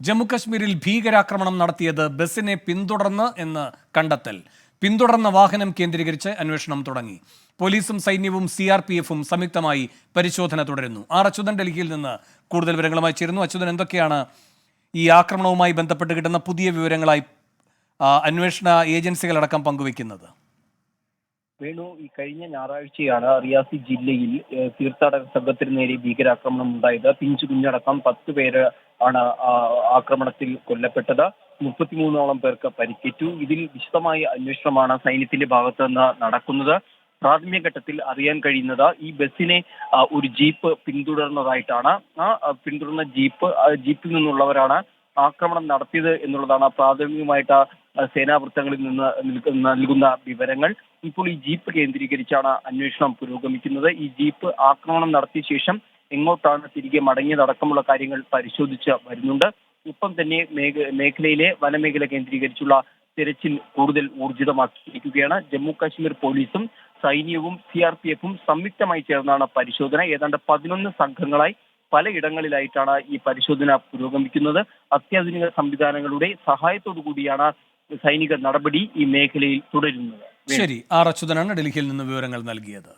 ജമ്മുകശ്മീരിൽ ഭീകരാക്രമണം നടത്തിയത് ബസ്സിനെ പിന്തുടർന്ന് എന്ന് കണ്ടെത്തൽ. പിന്തുടർന്ന വാഹനം കേന്ദ്രീകരിച്ച് അന്വേഷണം തുടങ്ങി. പോലീസും സൈന്യവും സി ആർ പി എഫും സംയുക്തമായി പരിശോധന തുടരുന്നു. ആർ അച്യുതൻ ഡൽഹിയിൽ നിന്ന് കൂടുതൽ വിവരങ്ങളുമായി ചേരുന്നു. അച്യുതൻ എന്തൊക്കെയാണ് ഈ ആക്രമണവുമായി ബന്ധപ്പെട്ട് കിട്ടുന്ന പുതിയ വിവരങ്ങളായി അന്വേഷണ ഏജൻസികളടക്കം പങ്കുവയ്ക്കുന്നത്? വേണു ഈ കഴിഞ്ഞ ഞായറാഴ്ചയാണ് റിയാസി ജില്ലയിൽ തീർത്ഥാടക സംഘത്തിന് നേരെ ഭീകരാക്രമണം ഉണ്ടായത്. പിഞ്ചു കുഞ്ഞടക്കം പത്ത് പേര് ആണ് ആക്രമണത്തിൽ കൊല്ലപ്പെട്ടത്. മുപ്പത്തിമൂന്നോളം പേർക്ക് പരിക്കേറ്റു. ഇതിൽ വിശദമായ അന്വേഷണമാണ് സൈന്യത്തിന്റെ ഭാഗത്തു നിന്ന് നടക്കുന്നത്. പ്രാഥമിക ഘട്ടത്തിൽ അറിയാൻ കഴിയുന്നത് ഈ ബസ്സിനെ ഒരു ജീപ്പ് പിന്തുടർന്നതായിട്ടാണ്. ആ പിന്തുടർന്ന ജീപ്പ് ജീപ്പിൽ നിന്നുള്ളവരാണ് ആക്രമണം നടത്തിയത് എന്നുള്ളതാണ് പ്രാഥമികമായിട്ട് സേനാ വൃത്തങ്ങളിൽ നിന്ന് നൽകുന്ന വിവരങ്ങൾ. ഇപ്പോൾ ഈ ജീപ്പ് കേന്ദ്രീകരിച്ചാണ് അന്വേഷണം പുരോഗമിക്കുന്നത്. ഈ ജീപ്പ് ആക്രമണം നടത്തിയ ശേഷം എങ്ങോട്ടാണ് തിരികെ മടങ്ങിയതടക്കമുള്ള കാര്യങ്ങൾ പരിശോധിച്ച് വരുന്നുണ്ട്. ഒപ്പം തന്നെ മേഖ- മേഖലയിലെ വനമേഖല കേന്ദ്രീകരിച്ചുള്ള തിരച്ചിൽ കൂടുതൽ ഊർജിതമാക്കിയിരിക്കുകയാണ്. ജമ്മു കാശ്മീർ പോലീസും സൈന്യവും സി ആർ പി എഫും സംയുക്തമായി ചേർന്നാണ് പരിശോധന. ഏതാണ്ട് പതിനൊന്ന് സംഘങ്ങളായി പലയിടങ്ങളിലായിട്ടാണ് ഈ പരിശോധന പുരോഗമിക്കുന്നത്. അത്യാധുനിക സംവിധാനങ്ങളുടെ സഹായത്തോടു കൂടിയാണ് സൈനിക നടപടി ഈ മേഖലയിൽ തുടരുന്നത്. ശരി. ആർ അച്യുതനാണ് ഡൽഹിയിൽ നിന്ന് വിവരങ്ങൾ നൽകിയത്.